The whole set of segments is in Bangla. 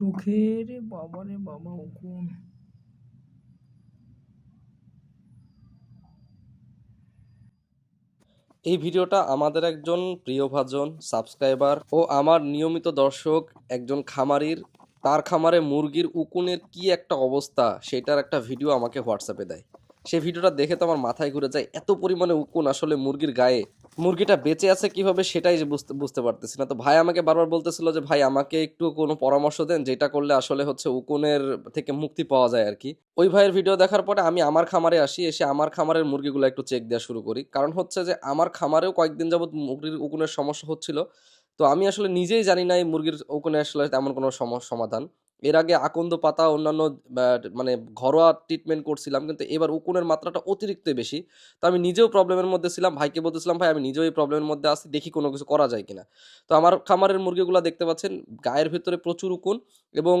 চোখে রে বাবা রে বাবা এই ভিডিওটা আমাদের একজন প্রিয়ভাজন সাবস্ক্রাইবার ও আমার নিয়মিত দর্শক, একজন খামারির, তার খামারে মুরগির উকুনের কি একটা অবস্থা, সেটার একটা ভিডিও আমাকে হোয়াটসঅ্যাপে দেয়। সেই ভিডিওটা দেখে তো আমার মাথায় ঘুরে যায়, এত পরিমাণে উকুন আসলে মুরগির গায়ে। মুরগিটা বেঁচে আছে কীভাবে সেটাই বুঝতে বুঝতে পারতেছি না। তো ভাই আমাকে বারবার বলতেছিল যে, ভাই, আমাকে একটু কোনো পরামর্শ দেন, যেটা করলে আসলে হচ্ছে উকুনের থেকে মুক্তি পাওয়া যায় আর কি ওই ভাইয়ের ভিডিও দেখার পরে আমি আমার খামারে আসি, এসে আমার খামারের মুরগিগুলো একটু চেক দেওয়া শুরু করি। কারণ হচ্ছে যে, আমার খামারেও কয়েকদিন যাবত মুরগির উকুনের সমস্যা হচ্ছিল। তো আমি আসলে নিজেই জানি না এই মুরগির উকুনে আসলে তেমন কোনো সম- সমাধান। এর আগে আকন্দ পাতা, অন্যান্য মানে ঘরোয়া ট্রিটমেন্ট করছিলাম, কিন্তু এবার উকুনের মাত্রাটা অতিরিক্ত বেশি। তো আমি নিজেও প্রবলেমের মধ্যে ছিলাম, ভাইকে বলতেছিলাম, ভাই, আমি নিজেও এই প্রবলেমের মধ্যে আসি দেখি কোনো কিছু করা যায় কিনা। তো আমার খামারের মুরগিগুলো দেখতে পাচ্ছেন, গায়ের ভিতরে প্রচুর উকুন এবং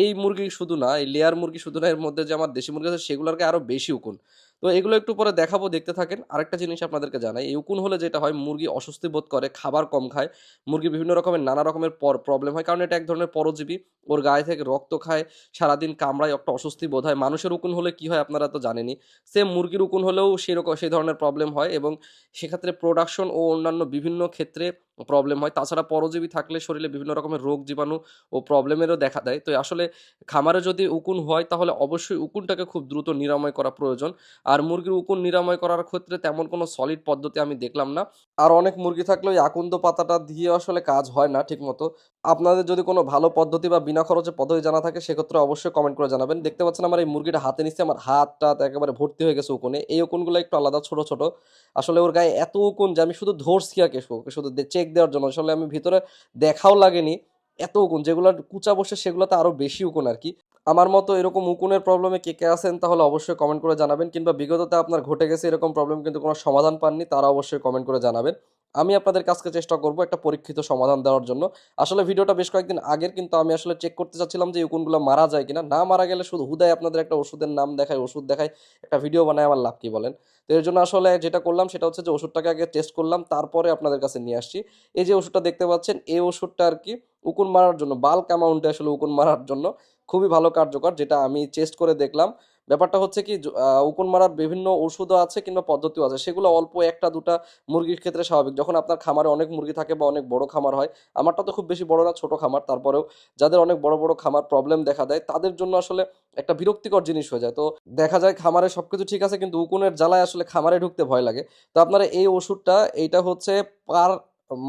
এই মুরগি শুধু না, এই লেয়ার মুরগি শুধু না, এর মধ্যে যে আমার দেশি মুরগি আছে সেগুলোকে আরও বেশি উকুন। তো এগুলো একটু পরে দেখাবো, দেখতে থাকেন। আরেকটা জিনিস আপনাদেরকে জানাই, এই উকুন হলে যেটা হয়, মুরগি অস্বস্তি বোধ করে, খাবার কম খায়, মুরগি বিভিন্ন রকমের, নানা রকমের পর প্রবলেম হয়, কারণ এটা এক ধরনের পরজীবী, ওর গায়ে থেকে রক্ত খায়, সারাদিন কামড়ায়, একটা অস্বস্তি বোধ হয়। মানুষের উকুন হলে কি হয় আপনারা তো জানেনই সেম মুরগির উকুন হলেও সেরকম সেই ধরনের প্রবলেম হয় এবং সেক্ষেত্রে প্রোডাকশন ও অন্যান্য বিভিন্ন ক্ষেত্রে প্রবলেম হয়। তাছাড়া পরজীবী থাকলে শরীরে বিভিন্ন রকমের রোগ, জীবাণু ও প্রবলেমেরও দেখা দেয়। তো আসলে খামারে যদি উকুন হয়, তাহলে অবশ্যই উকুনটাকে খুব দ্রুত নিরাময় করা প্রয়োজন। আর মুরগির উকুন নিরাময় করার ক্ষেত্রে তেমন কোনো সলিড পদ্ধতি আমি দেখলাম না। আর অনেক মুরগি থাকলে ওই আকুন্দ পাতাটা দিয়ে আসলে কাজ হয় না ঠিকমতো। আপনাদের যদি কোনো ভালো পদ্ধতি বা বিনা খরচে পদ্ধতি জানা থাকে, সেক্ষেত্রে অবশ্যই কমেন্ট করে জানাবেন। দেখতে পাচ্ছেন আমার এই মুরগিটা হাতে নিচ্ছে, আমার হাত টাত একেবারে ভর্তি হয়ে গেছে উকুনে। এই উকুনগুলো একটু আলাদা, ছোট ছোট। আসলে ওর গায়ে এত উকুন যে আমি শুধু ধরছি আর কি ওকে শুধু চেক দেওয়ার জন্য। আসলে আমি ভিতরে দেখাও লাগেনি এত উকুন। যেগুলো কুচা বসে, সেগুলোতে আরও বেশি উকুন আর কি। আমার মতো এরকম উকুনের প্রবলেমে কে কে আছেন, তাহলে অবশ্যই কমেন্ট করে জানাবেন। কিংবা বিগততে আপনার ঘটে গেছে এরকম প্রবলেম কিন্তু কোনো সমাধান পাননি, তারা অবশ্যই কমেন্ট করে জানাবেন। আমি আপনাদের কাছকে চেষ্টা করব একটা পরীক্ষিত সমাধান দেওয়ার জন্য। আসলে ভিডিওটা বেশ কয়েকদিন আগের, কিন্তু আমি আসলে চেক করতে চাচ্ছিলাম যে উকুনগুলো মারা যায় কিনা। না মারা গেলে শুধু হুদায় আপনাদের একটা ওষুধের নাম দেখায়, ওষুধ দেখায়, একটা ভিডিও বানায় আমার লাভ কি বলেন? তো এর জন্য আসলে যেটা করলাম সেটা হচ্ছে যে ওষুধটাকে আগে টেস্ট করলাম, তারপরে আপনাদের কাছে নিয়ে আসছি। এই যে ওষুধটা দেখতে পাচ্ছেন, এই ওষুধটা আর কি উকুন মারার জন্য বাল্ক অ্যামাউন্টে আসলে উকুন মারার জন্য খুবই ভালো কার্যকর, যেটা আমি চেস্ট করে দেখলাম। ব্যাপারটা হচ্ছে কি উকুন মারার বিভিন্ন ওষুধও আছে কিংবা পদ্ধতিও আছে। সেগুলো অল্প একটা দুটা মুরগির ক্ষেত্রে স্বাভাবিক। যখন আপনার খামারে অনেক মুরগি থাকে বা অনেক বড় খামার হয়, আমারটা তো খুব বেশি বড় না, ছোট খামার। তারপরেও যাদের অনেক বড় বড় খামার প্রবলেম দেখা দেয়, তাদের জন্য আসলে একটা বিরক্তিকর জিনিস হয়ে যায়। তো দেখা যায় খামারে সবকিছু ঠিক আছে, কিন্তু উকুনের জ্বালায় আসলে খামারে ঢুকতে ভয় লাগে। তো আপনারা এই ওষুধটা এইটা হচ্ছে পার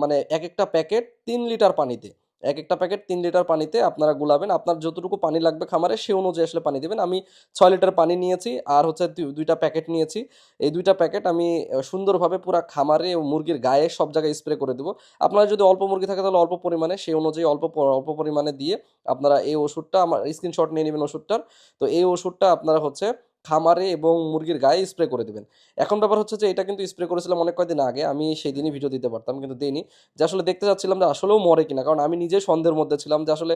মানে এক একটা প্যাকেট তিন লিটার পানিতে। এক একটা প্যাকেট তিন লিটার পানিতে আপনারা গুলাবেন। আপনার যতটুকু পানি লাগবে খামারে, সে অনুযায়ী আসলে পানি দেবেন। আমি ছয় লিটার পানি নিয়েছি আর হচ্ছে দুই- দুইটা প্যাকেট নিয়েছি। এই দুইটা প্যাকেট আমি সুন্দরভাবে পুরো খামারে মুরগির গায়ে সব জায়গায় স্প্রে করে দেবো। আপনারা যদি অল্প মুরগি থাকে তাহলে অল্প পরিমাণে সেই অনুযায়ী অল্প অল্প পরিমাণে দিয়ে আপনারা এই ওষুধটা আমার, স্ক্রিনশট নিয়ে নেবেন ওষুধটার। তো এই ওষুধটা আপনারা হচ্ছে খামারে এবং মুরগির গায়ে স্প্রে করে দেবেন। এখন ব্যাপার হচ্ছে যে, এটা কিন্তু স্প্রে করেছিলাম অনেক কয়েকদিন আগে, আমি সেই দিনই ভিডিও দিতে পারতাম, কিন্তু দিইনি। যে আসলে দেখতে চাচ্ছিলাম যে, আসলেও মরে কিনা, কারণ আমি নিজে সন্দেহের মধ্যে ছিলাম যে, আসলে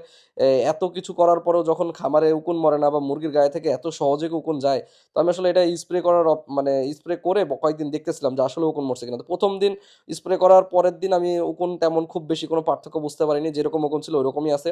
এত কিছু করার পরেও যখন খামারে উকুন মরে না বা মুরগির গায়ে থেকে এত সহজে উকুন যায়, তো আমি আসলে এটা স্প্রে করার মানে স্প্রে করে কয়েকদিন দেখতেছিলাম যে আসলে উকুন মরছে কিনা। তো প্রথম দিন স্প্রে করার পরের দিন আমি উকুন তেমন খুব বেশি কোনো পার্থক্য বুঝতে পারিনি, যেরকম উকুন ছিল ওরকমই আছে।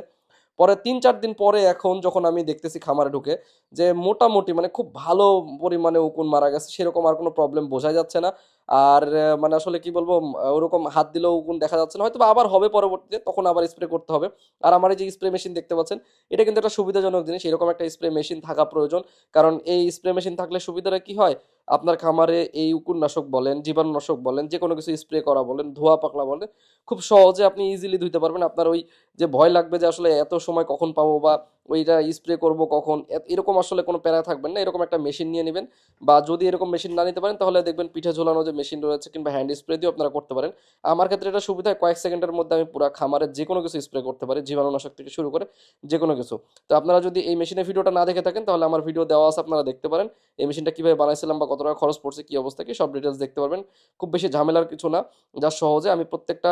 পরে তিন, চার দিন পরে এখন যখন আমি দেখতেছি খামারে ঢুকে যে মোটামুটি মানে খুব ভালো পরিমাণে উকুন মারা গেছে, সেরকম আর কোনো প্রবলেম বোঝা যাচ্ছে না। আর মানে আসলে কি বলব ওরকম হাত দিলেও উকুন দেখা যাচ্ছে না। হয়তো আবার হবে পরবর্তীতে, তখন আবার স্প্রে করতে হবে। আর আমার এই যে স্প্রে মেশিন দেখতে পাচ্ছেন, এটা কিন্তু একটা সুবিধাজনক জিনিস। এরকম একটা স্প্রে মেশিন থাকা প্রয়োজন। কারণ এই স্প্রে মেশিন থাকলে সুবিধাটা কি হয়? আপনার খামারে এই উকুননাশক বলেন, জীবাণুনাশক বলেন যে কোনো কিছু স্প্রে করা বলেন, ধোয়া পাকলা বলেন, খুব সহজে আপনি ইজিলি ধুইতে পারবেন। আপনার ওই যে ভয় লাগবে যে আসলে এত সময় কখন পাবো বা ওইটা স্প্রে করব কখন এরকম আসলে কোনো প্যারা থাকবেন না। এরকম একটা মেশিন নিয়ে নেবেন। বা যদি এরকম মেশিন না নিতে পারেন, তাহলে দেখবেন পিঠে ঝোলানো যে মেশিন রয়েছে কিংবা হ্যান্ড স্প্রে দিয়ে আপনারা করতে পারেন। আমার ক্ষেত্রে এটা সুবিধা কয়েক সেকেন্ডের মধ্যে আমি পুরো খামারের যে কোনো কিছু স্প্রে করতে পারি, জীবাণুনাশক থেকে শুরু করে যে কোনো কিছু। তো আপনারা যদি এই মেশিনের ভিডিওটা না দেখে থাকেন, তাহলে আমার ভিডিও দেওয়া আছে, আপনারা দেখতে পারেন। এই মেশিনটা কীভাবে বানাইছিলাম বা কত টাকা খরচ পড়ছে, কী অবস্থা, কি সব ডিটেলস দেখতে পারবেন। খুব বেশি ঝামেলার কিছু না, যা সহজে আমি প্রত্যেকটা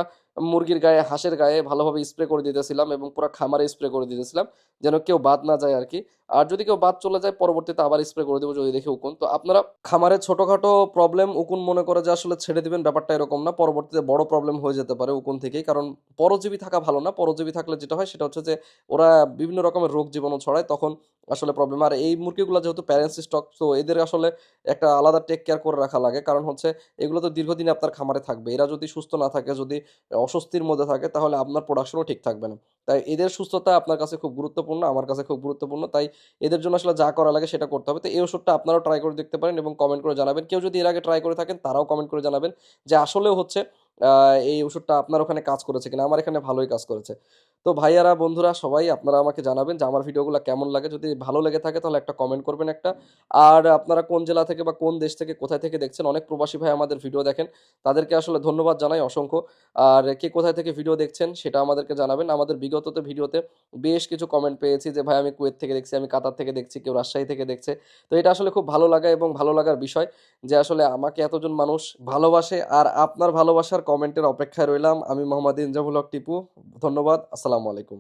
মুরগির গায়ে, হাঁসের গায়ে ভালোভাবে স্প্রে করে দিতেছিলাম এবং পুরো খামারে স্প্রে করে দিতেছিলাম, যেন কেউ বাদ না যায় আর কি আর যদি কেউ বাদ চলে যায়, পরবর্তীতে আবার স্প্রে করে দেবো যদি দেখে উকুন। তো আপনারা খামারে ছোটোখাটো প্রবলেম উকুন মনে করে করে যে আসলে ছেড়ে দিবেন ব্যাপারটা এরকম না, পরবর্তীতে বড় প্রবলেম হয়ে যেতে পারে উকুন থেকেই। কারণ পরজীবী থাকা ভালো না, পরজীবী থাকলে যেটা হয় সেটা হচ্ছে যে, ওরা বিভিন্ন রকমের রোগ জীবাণু ছড়ায়, তখন আসলে প্রবলেম আর এই মুরগিগুলো যেহেতু প্যারেন্টস স্টক তো এদের আসলে একটা আলাদা টেক কেয়ার করে রাখা লাগে। কারণ হচ্ছে এগুলো তো দীর্ঘদিন আপনার খামারে থাকবে। এরা যদি সুস্থ না থাকে, যদি অস্বস্তির মধ্যে থাকে, তাহলে আপনার প্রোডাকশনও ঠিক থাকবে না। তাই এদের সুস্থতা আপনার কাছে খুব গুরুত্বপূর্ণ, আমার কাছে খুব গুরুত্বপূর্ণ। তাই এদের জন্য আসলে যা করা লাগে সেটা করতে হবে। তো এই ওষুধটা আপনারাও ট্রাই করে দেখতে পারেন এবং কমেন্ট করে জানাবেন। কেউ যদি এর আগে ট্রাই করে থাকেন, তারাও কমেন্ট করে জানাবেন যে আসলেও হচ্ছে এই ওষুধটা আপনার ওখানে কাজ করেছে কিনা? আমার এখানে ভালোই কাজ করেছে। তো ভাইয়ারা, বন্ধুরা, সবাই আপনারা আমাকে জানাবেন যে আমার ভিডিওগুলো কেমন লাগে। যদি ভালো লেগে থাকে তাহলে একটা কমেন্ট করবেন একটা। আর আপনারা কোন জেলা থেকে বা কোন দেশ থেকে, কোথায় থেকে দেখছেন? অনেক প্রবাসী ভাই আমাদের ভিডিও দেখেন। তাদেরকে আসলে ধন্যবাদ জানাই অসংখ্য। আর কে কোথায় থেকে ভিডিও দেখছেন সেটা আমাদেরকে জানাবেন। আমাদের বিগততে ভিডিওতে বেশ কিছু কমেন্ট পেয়েছি যে, ভাই, আমি কুয়েত থেকে দেখছি, আমি কাতার থেকে দেখছি, কেউ রাজশাহী থেকে দেখছে। তো এটা আসলে খুব ভালো লাগা এবং ভালো লাগার বিষয় যে, আসলে আমাকে এতজন মানুষ ভালোবাসে আর আপনার ভালোবাসার কমেন্টের অপেক্ষায় রইলাম। আমি মোহাম্মদ ইনজামুল হক টিপু। ধন্যবাদ। আসসালামু আলাইকুম।